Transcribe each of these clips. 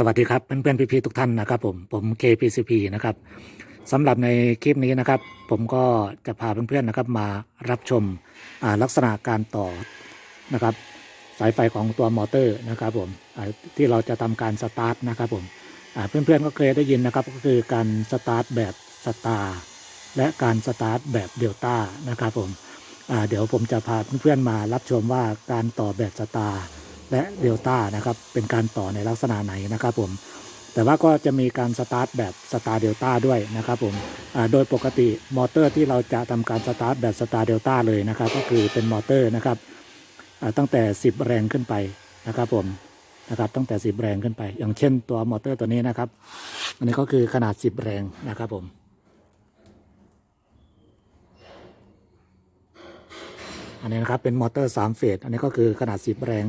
สวัสดีครับเพื่อนๆพี่ๆทุกท่านนะครับผมผม KPCP นะครับสำหรับในคลิปนี้นะครับ ผมก็จะพาเพื่อนๆนะครับมารับชมลักษณะการต่อนะครับ สายไฟของตัวมอเตอร์นะครับผมที่เราจะทำการสตาร์ทนะครับผมเพื่อนๆก็เคยได้ยินนะครับก็คือการสตาร์ทแบบสตาร์และการสตาร์ทแบบเดลต้านะครับผมเดี๋ยวผมจะพาเพื่อนๆมารับชมว่าการต่อแบบสตาร์ และเดลต้านะครับ เป็นการต่อในลักษณะไหนนะครับผม แต่ว่าก็จะมีการสตาร์ทแบบสตาร์เดลต้าด้วยนะครับผมโดยปกติมอเตอร์ที่เราจะทำการสตาร์ทแบบสตาร์เดลต้าเลยนะครับ ก็คือเป็นมอเตอร์นะครับตั้งแต่ 10 แรงขึ้นไปนะครับผมนะครับตั้งแต่ 10 แรงขึ้นไป อย่างเช่นตัวมอเตอร์ตัวนี้นะครับ อันนี้ก็คือขนาด 10 แรงนะครับผม อันนี้นะครับเป็นมอเตอร์3เฟสอันนี้ก็คือขนาด 10 แรง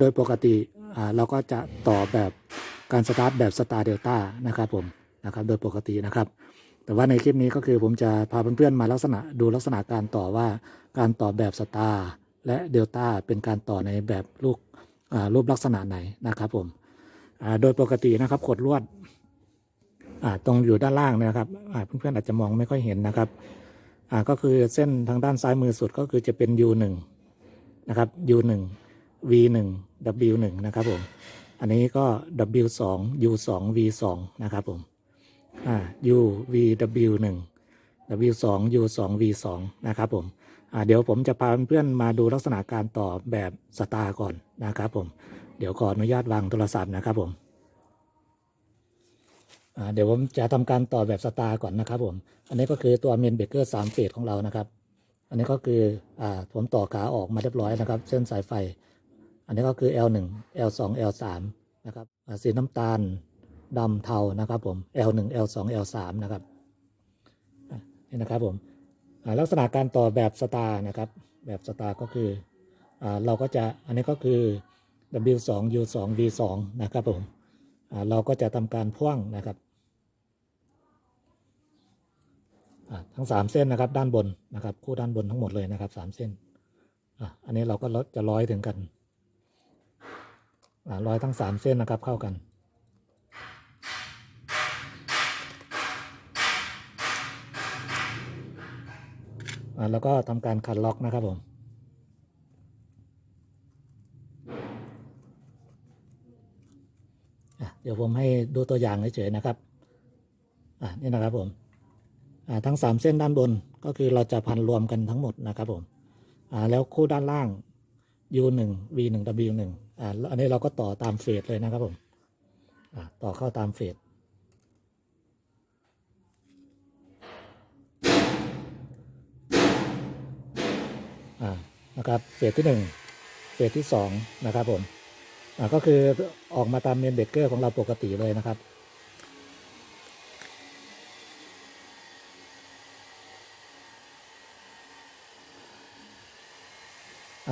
โดยปกติเราก็จะต่อแบบการสตาร์ทแบบสตาร์เดลต้านะครับผมนะครับโดยปกตินะครับ แต่ว่าในคลิปนี้ก็คือผมจะพาเพื่อนๆมาลักษณะดูลักษณะการต่อว่าการต่อแบบสตาร์และเดลต้าเป็นการต่อในแบบลูกรูปลักษณะไหนนะครับผมโดยปกตินะครับขดลวดตรงอยู่ด้านล่างนะครับเพื่อนๆอาจจะมองไม่ค่อยเห็นนะครับ อ่าก็คือเส้นทางด้านซ้ายมือสุดก็คือจะเป็น U1 นะครับ U1 V1 W1 นะครับผม อันนี้ก็ W2 U2 V2 นะครับผมอ่า U VW1 W2 U2 V2 นะครับผมอ่าเดี๋ยวผมจะพาเพื่อนมาดูลักษณะการต่อแบบสตาร์ก่อนนะครับผม เดี๋ยวขออนุญาตวางโทรศัพท์นะครับผม เดี๋ยวผมจะทำการต่อแบบสตาร์ก่อนนะครับผม อันนี้ก็คือตัวเมนเบเกอร์สามเฟสของเรานะครับ อันนี้ก็คืออ่าผมต่อขาออกมาเรียบร้อยนะครับ เส้นสายไฟ อันนี้ก็คือ L1 L2 L3 นะครับสีน้ำตาลดำเทานะครับผม L1 L2 L3 นะครับนี่นะครับผมลักษณะการต่อแบบสตาร์นะครับ แบบสตาร์ก็คืออเราก็จะอันนี้ก็คือ W2 U2 V2 นะครับผมเราก็จะทำการพ่วงนะครับ อะ ทั้งสามเส้นนะครับ ด้านบนนะครับ คู่ด้านบนทั้งหมดเลยนะครับสามเส้นอันนี้เราก็จะร้อยถึงกันร้อยทั้งสามเส้นนะครับเข้ากันแล้วก็ทำการขัดล็อกนะครับผมเดี๋ยวผมให้ดูตัวอย่างเฉยๆนะครับ อะนี่นะครับผม ทั้ง 3 เส้นด้านบนก็คือเราจะพันรวมกันทั้งหมดนะครับผมแล้วคู่ด้านล่าง U1 V1 W1 อ่าอันนี้เราก็ต่อตามเฟสเลยนะครับผมต่อเข้าตามเฟสนะครับเฟสที่ 1 เฟสที่ 2 นะครับผมก็คือออกมาตามเมนเบเกอร์ของเราปกติเลยนะครับ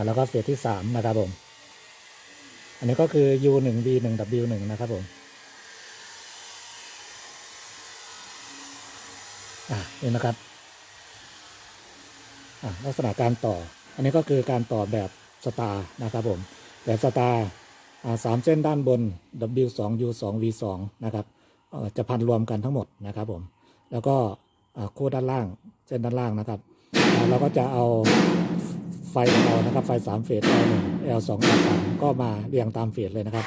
แล้วก็เฟสที่สามนะครับผม อันนี้ก็คือ U หนึ่ง V หนึ่ง W หนึ่งนะครับผมอ่านี่นะครับอ่าลักษณะการต่อ อันนี้ก็คือการต่อแบบสตาร์นะครับผม แบบสตาร์อ่าสามเส้นด้านบน W สอง U สอง V สองนะครับเอ่อจะพันรวมกันทั้งหมดนะครับผม แล้วก็อ่าคู่ด้านล่าง เส้นด้านล่างนะครับอ่าเราก็จะเอา ไฟของเรานะครับ ไฟสามเฟส L1 L2 L3 ก็มาเรียงตามเฟสเลยนะครับ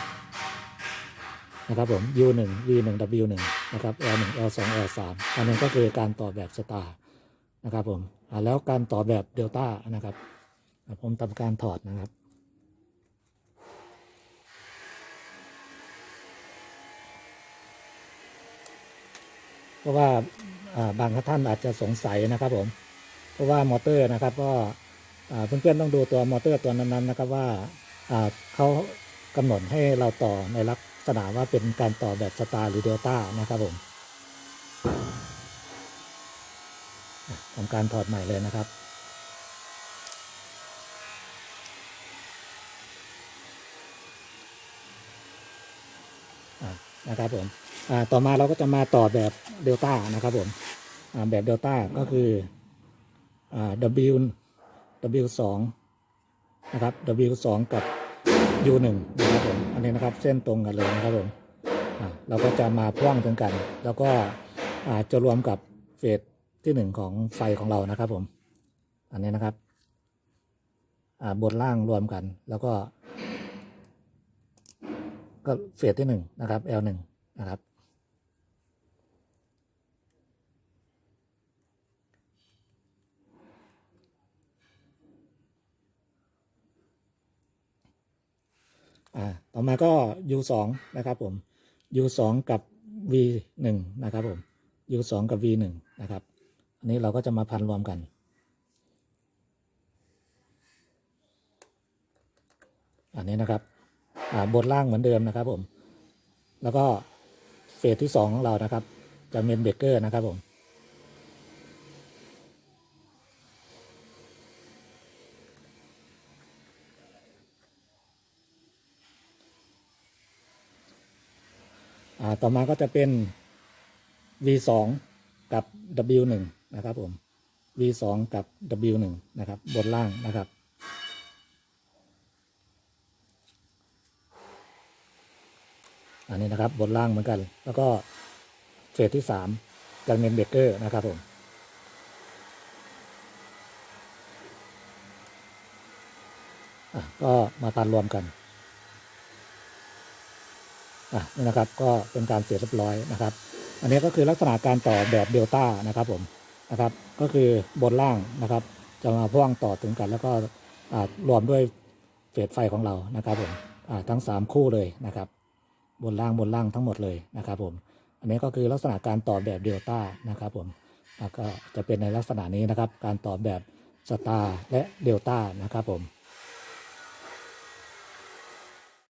นะครับผม U1 V1 W1 นะครับ L1 L2 L3 อันนี้ก็คือการต่อแบบสตาร์นะครับผมอ่าแล้วการต่อแบบเดลต้านะครับอ่าผมทำการถอดนะครับเพราะว่าบางท่านอาจจะสงสัยนะครับผม เพราะว่ามอเตอร์นะครับก็ เพื่อนๆต้องดูตัวมอเตอร์ตัวนั้นๆนะครับว่าเขากำหนดให้เราต่อในลักษณะว่าเป็นการต่อแบบสตาร์หรือเดลต้านะครับผมอะทำการถอดใหม่เลยนะครับนะครับผมต่อมาเราก็จะมาต่อแบบเดลต้านะครับผมแบบเดลต้าก็คือ W W สองนะครับ W สองกับ U หนึ่งนะครับผมอันนี้นะครับเส้นตรงกันเลยนะครับผมเราก็จะมาพ่วงถึงกัน แล้วก็อาจะรวมกับเฟสที่หนึ่งของไฟของเรานะครับผม อันนี้นะครับบนล่างรวมกัน แล้วก็ ก็เฟสที่หนึ่งนะครับ L หนึ่งนะครับ อ่าต่อมาก็ U สองนะครับผม U สองกับ V หนึ่งนะครับผม U สองกับ V หนึ่งนะครับ อันนี้เราก็จะมาพันรวมกัน อันนี้นะครับอ่าบนล่างเหมือนเดิมนะครับผม แล้วก็เฟสที่สองของเรานะครับ จะเป็นเบรกเกอร์นะครับผมาต่อมาก็จะเป็น V สองกับ W หนึ่งนะครับผม V สองกับ W หนึ่งนะครับบนล่างนะครับอันนี้นะครับบนล่างเหมือนกัน แล้วก็เฟสที่สามจะเป็นเบเกอร์นะครับผมก็มาพันรวมกัน อะนี่นะครับก็เป็นการเสร็จเรียบร้อยนะครับ อันนี้ก็คือลักษณะการต่อแบบเดลต้านะครับผมนะครับ ก็คือบนล่างนะครับ จะมาพ่วงต่อถึงกัน แล้วก็รวมด้วยเฟสไฟของเรานะครับผมอ่าทั้ง 3 คู่เลยนะครับ บนล่างบนล่างทั้งหมดเลยนะครับผมอันนี้ก็คือลักษณะการต่อแบบเดลต้านะครับผมอะก็จะเป็นในลักษณะนี้นะครับ การต่อแบบสตาร์และเดลต้านะครับผม